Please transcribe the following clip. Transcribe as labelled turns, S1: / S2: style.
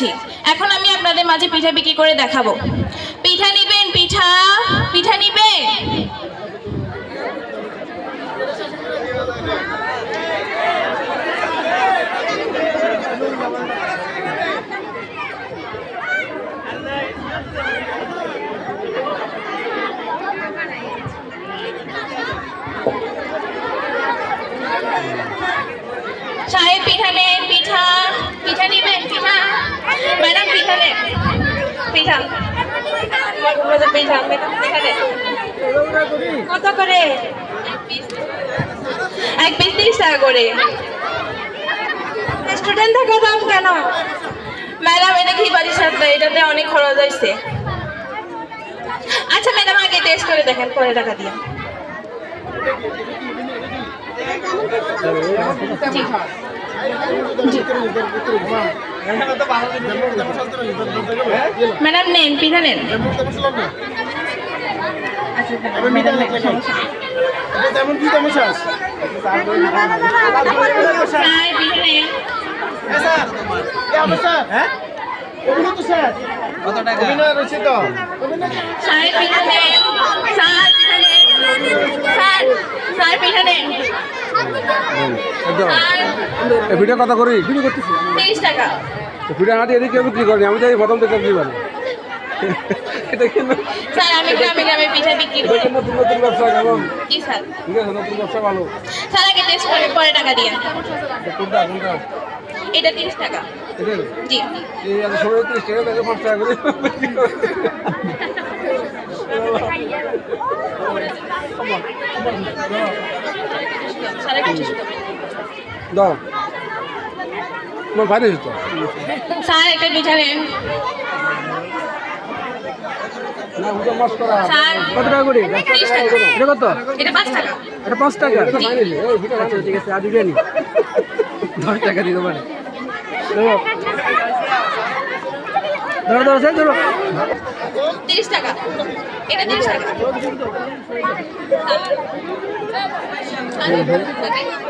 S1: দিয়েছি এখন আমি আপনাদের মাঝে পিঠা বিক্রি করে দেখাবো। পিঠা নিবেন, পিঠা? পিঠা নিবেন? সাহেব, পিঠা নেন পিঠা পিঠা নিবেন পিঠা ম্যাডাম পিঠা নেন কত করে এক পিস তিরিশ টাকা করে স্টুডেন্ট থাকা দাম কেন ম্যাডাম এটা কি বাড়ির সাথে এটাতে অনেক খরচ হয়েছে আচ্ছা ম্যাডাম আগে টেস্ট করে দেখেন পরে টাকা দিয়ে জি ম্যাডাম নেন পিঠা নেন ম্যাডাম নেন, সমস্যা নেই।
S2: তেমন কি তামাশা আছে?
S1: পিঠা নেন।
S2: স্যার। এ, আমার স্যার। অভিনয় তো স্যার। অভিনয় রয়েছে তো।
S1: পিঠা নেন। স্যার, পিঠা নেন। স্যার, স্যার, পিঠা নেন। স্যার,
S3: ভিডিও কথা করি ভিডিও করতেছি।
S1: টাকা।
S3: ভিডিও হাঁটি এদিকে কেউ বিক্রি করেনি আমি তো এই প্রথম থেকে বিক্রি করি এটা কিন্তু
S1: স্যার আমি গ্রামে গ্রামে পিঠা বিক্রি করি।
S3: নতুন নতুন ব্যবসা কেমন?
S1: জি স্যার?
S3: ঠিক আছে নতুন ব্যবসা ভালো।
S1: স্যার আগে টেস্ট করে পরে টাকা দিয়ে।
S3: কোনটা কোনটা?
S1: এটা তিরিশ টাকা। জি।
S3: এই এত সময় তিরিশ টাকা তাকে পাঁচ টাকা করে। বিক্রি। দাও। তোমার বাইরে তো
S1: স্যার একটা পিঠা নেন
S3: না ওটা মাছ করা। কত টাকা করে? এটা কত?
S1: এটা পাঁচ টাকা।
S3: এটা পাঁচ টাকা। ঠিক আছে আর দিবেনি দশ টাকা দিতে পারে। ধরো। ধরো ধরো ধরো।
S1: তিরিশ টাকা। এটা তিরিশ টাকা। Sir, sir,